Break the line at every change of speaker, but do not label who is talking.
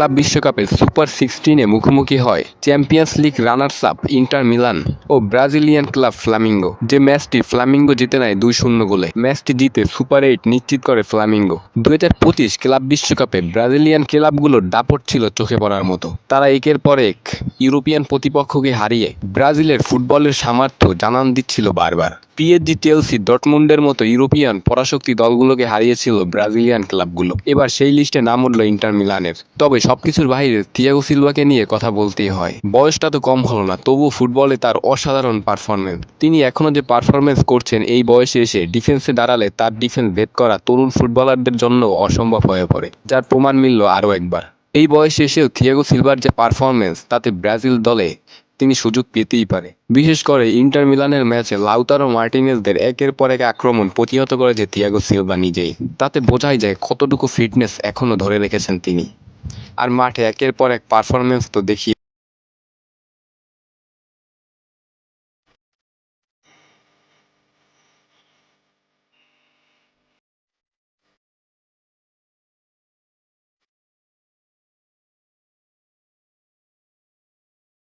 Club বিশ্বকাপে super সিক্সটিনে মুখোমুখি হয় champions league runners up Inter Milan ও ব্রাজিলিয়ান ক্লাব ফ্লামিঙ্গো। যে ম্যাচটি ফ্লামিঙ্গো জিতে নেয় দুই শূন্য গোলে। ম্যাচটি জিতে সুপার এইট নিশ্চিত করে ফ্লামিঙ্গো। দুই হাজার পঁচিশ ক্লাব বিশ্বকাপে ব্রাজিলিয়ান ক্লাবগুলোর দাপট ছিল চোখে পড়ার মতো। তারা একের পর এক ইউরোপিয়ান প্রতিপক্ষকে হারিয়ে ব্রাজিলের ফুটবলের সামর্থ্য জানান দিচ্ছিল বারবার। পিএসজি চেলসি ডটমুন্ডের মতো ইউরোপিয়ান পরাশক্তি দলগুলোকে হারিয়েছিল ব্রাজিলিয়ান ক্লাবগুলো। এবার সেই লিস্টে নাম উঠল ইন্টার মিলানের। তবে সবকিছুর বাইরে থিয়াগো সিলভাকে নিয়ে কথা বলতেই হয়। বয়সটা তো কম হলো না তবু ফুটবলে তার অসাধারণ পারফরমেন্স তিনি এখনও যে পারফরমেন্স করছেন এই বয়সে এসে ডিফেন্সে দাঁড়ালে তার ডিফেন্স ভেদ করা তরুণ ফুটবলারদের জন্য অসম্ভব হয়ে পড়ে, যার প্রমাণ মিলল আরও একবার। এই বয়সে এসেও থিয়াগো সিলভার যে পারফরমেন্স তাতে ব্রাজিল দলে তিনি সুযোগ পেতেই পারে। বিশেষ করে ইন্টার মিলানের ম্যাচে লাউতারো মার্টিনেজদের একের পর এক আক্রমণ প্রতিহত করেছে থিয়াগো সিলভা নিজেই। তাতে বোঝাই যায় কতটুকু ফিটনেস এখনও ধরে রেখেছেন তিনি। আর মাঠে একের পর এক পারফরমেন্স তো দেখি